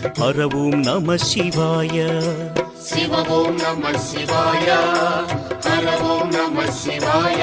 హర ఓం నమ శివాయ. శివ ఓం నమ శివాయ. హర ఓం నమ శివాయ.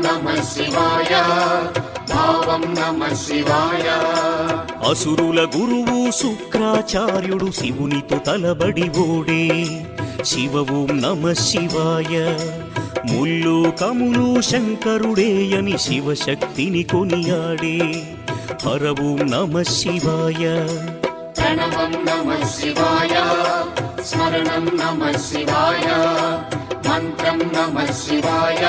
నమ శివాయ. భావం నమ శివాయ. అసురుల గురువు శుక్రాచార్యుడు శివునితో తలబడి ఓడే. శివ ఓం నమ శివాయ. ముల్లు కములు శంకరుడేయని శివశక్తిని కొనియాడే. హర ఓం నమ శివాయ. ప్రణవం నమ శివాయ. స్మరణం నమ శివాయ. మంత్రం నమ శివాయ.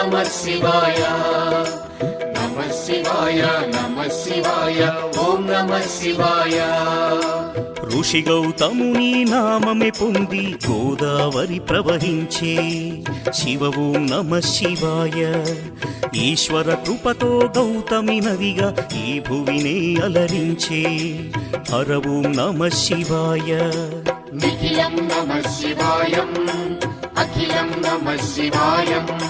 నమ శివాయ. నమ శివాయ నమ శివాయ. ఓం నమ శివాయ. ఋషి గౌతముని నామమే పొంది గోదావరి ప్రవహించే. శివ ఓం నమ శివాయ. ఈశ్వర కృపతో గౌతమి నదిగా ఈ భువినే అలరించే. హర ఓం నమ శివాయ. నిఖిలం నమ శివాయం అఖిలం నమ శివాయం.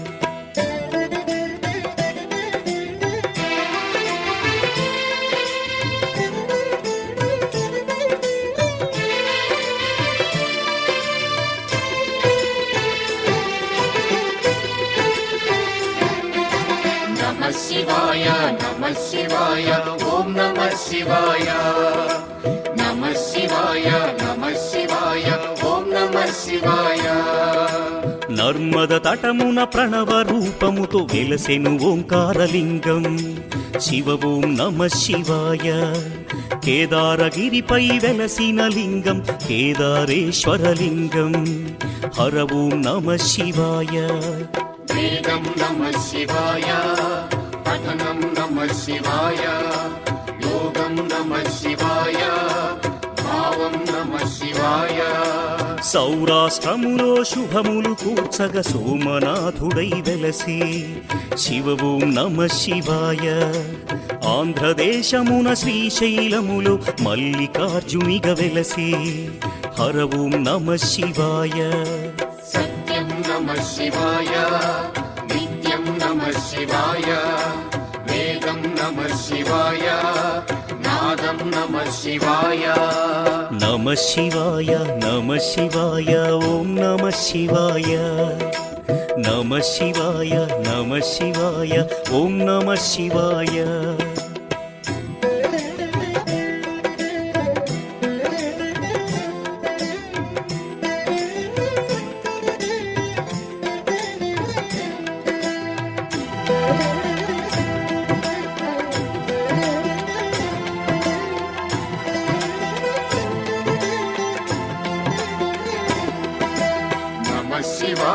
శివాయ నమ శివాయ ఓం నమ శివాయ. నమ శివాయ నమ శివాయ ఓం నమ శివాయ. నర్మద తటమున ప్రణవ రూపముతో వెలసెను ఓంకారలింగం. శివ ఓం నమ శివాయ. కేదారగిరిపై వెలసిన లింగం కేదారేశ్వరలింగం. హర ఓం నమ శివాయ. వేదం నమ శివాయ. పఠనం నమ శివాయ. యోగం నమ శివాయ. భావం నమ శివాయ. సౌరాష్ట్రములో శుభములు కూర్చగ సోమనాథుడై వెలసి. శివ ఓం నమ శివాయ. ఆంధ్రదేశమున శ్రీశైలములో మల్లికార్జునిగ వెలసి. హర ఓం నమ శివాయ. సత్యం నమ శివాయ. నిత్యం నమ శివాయ. వేదం నమ శివాయ నాదం నమ శివాయ నమ శివాయ నమ శివాయ ఓం నమ శివాయ నమ శివాయ నమ శివాయ ఓం నమ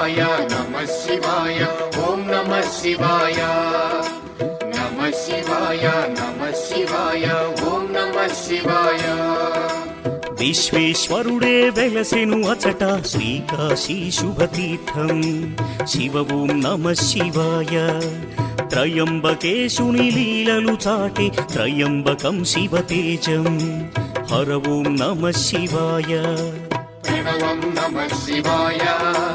శివాయ నమ శివాయ ఓం నమ శివాయ. నమ శివాయ నమ శివాయ ఓం నమ శివాయ. విశ్వేశ్వరుడే వెలసెను అచట శ్రీకాశీ శుభతీర్థం. శివ ఓం నమ శివాయ. త్రయంబకేశుని లీలలు చాటి త్రయంబకం శివతేజం హర ఓం నమ శివాయ. ప్రణవం నమ శివాయ.